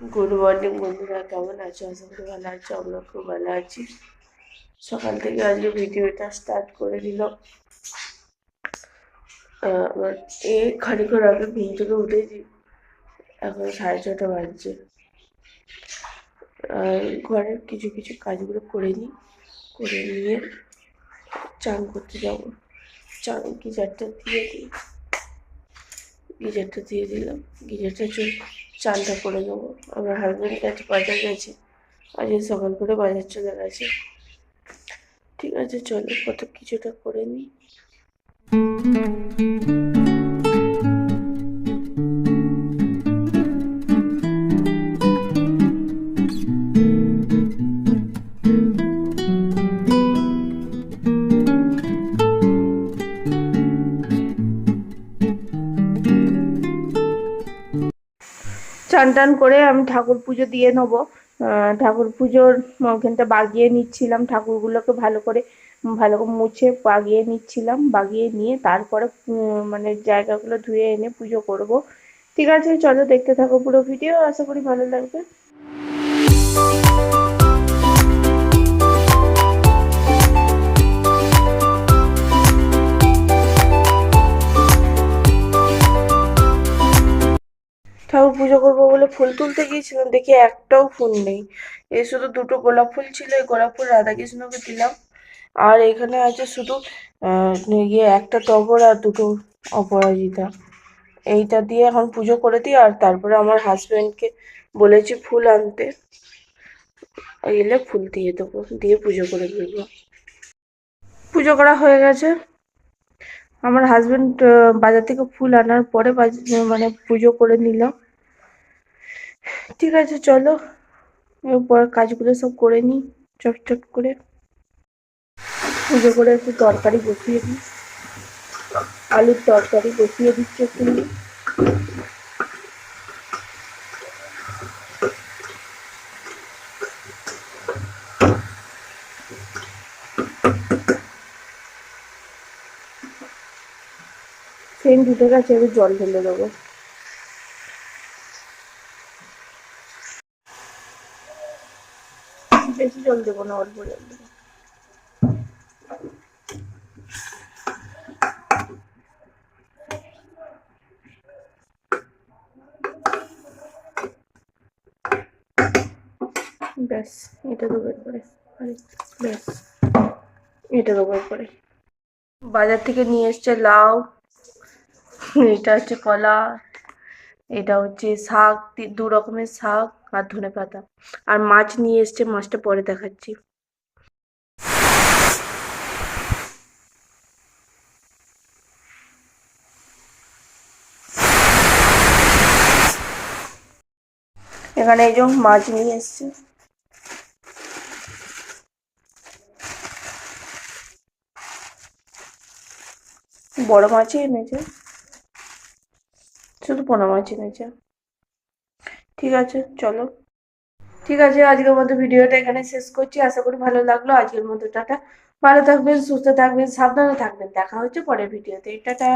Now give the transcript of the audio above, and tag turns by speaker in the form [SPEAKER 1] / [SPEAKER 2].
[SPEAKER 1] Good morning বন্ধুরা কেমন আছো? আশা করি ভালো আছো আমরা খুব ভালো আছি। সকাল থেকে আজকে ভিডিওটা স্টার্ট করে দিল আবার এই খানিক্ষণ আগে ঘুম থেকে উঠেছি, এখন সাড়ে ছটা বাজছে। আর ঘরের কিছু কিছু কাজগুলো করে নিই, করে নিয়ে চান করতে যাব। চান গিজারটা দিয়ে দিই। গিজারটা দিয়ে দিলাম। গিজারটা চল, চালটা করে দেবো আমার হাজব্যান্ড আজ বাজার গেছে। আজ সকাল করে বাজার চলে গেছে। ঠিক আছে, চলো, কত কিছুটা করে নিই। চান টান করে আমি ঠাকুর পুজো দিয়ে নেব। ঠাকুর পুজোর ওখানটা বাগিয়ে নিচ্ছিলাম। ঠাকুরগুলোকে ভালো করে ভালো করে মুছে বাগিয়ে নিচ্ছিলাম। বাগিয়ে নিয়ে তারপরে মানে জায়গাগুলো ধুয়ে এনে পুজো করব। ঠিক আছে, চলো দেখতে থাকো পুরো ভিডিও। আশা করি ভালো লাগবে। বলে ফুল তুলতে গিয়েছিলাম, দেখি একটাও ফুল নেই। এ শুধু দুটো গোলাপ ফুল ছিল, এই গোলাপ ফুল রাধাকৃষ্ণকে দিলাম। আর এখানে আছে শুধু ইয়ে একটা টগর আর দুটো অপরাজিতা। এইটা দিয়ে এখন পুজো করে দিই, আর তারপরে আমার হাজবেন্ডকে বলেছি ফুল আনতে। এলে ফুল দিয়ে দেবো, দিয়ে পুজো করে দেবো। পুজো করা হয়ে গেছে। আমার হাজবেন্ড বাজার থেকে ফুল আনার পরে মানে পুজো করে নিলাম ঠিক আছে, চলো। এরপর কাজগুলো সব করে নিই, চটচট করে। পুজো করে একটু তরকারি বসিয়ে দিই। আলুর তরকারি বসিয়ে দিচ্ছি একটু। সেন্ট উঠে গেছে জল ঢেলে দেবো। বেশি জল দেবো না অল্প জল দেবো ব্যাস, এটা দেবো এরপরে ব্যাস, এটা দেবো এরপরে বাজার থেকে নিয়ে এসছে লাউ, এটা হচ্ছে কলা এটা হচ্ছে শাক দু রকমের শাক আর ধনে পাতা। আর মাছ নিয়ে এসছে, মাছটা পরে দেখাচ্ছি। এখানে এই যে মাছ নিয়ে এসছে। বড় মাছই এনেছে। শুধু পোনা মাছ এনেছে। ঠিক আছে, চলো। ঠিক আছে, আজকের মতো ভিডিওটা এখানে শেষ করছি। আশা করি ভালো লাগল। আজকের মতো টাটা। ভালো থাকবেন, সুস্থ থাকবেন, সাবধানে থাকবেন। দেখা হচ্ছে পরের ভিডিওতে। টাটা।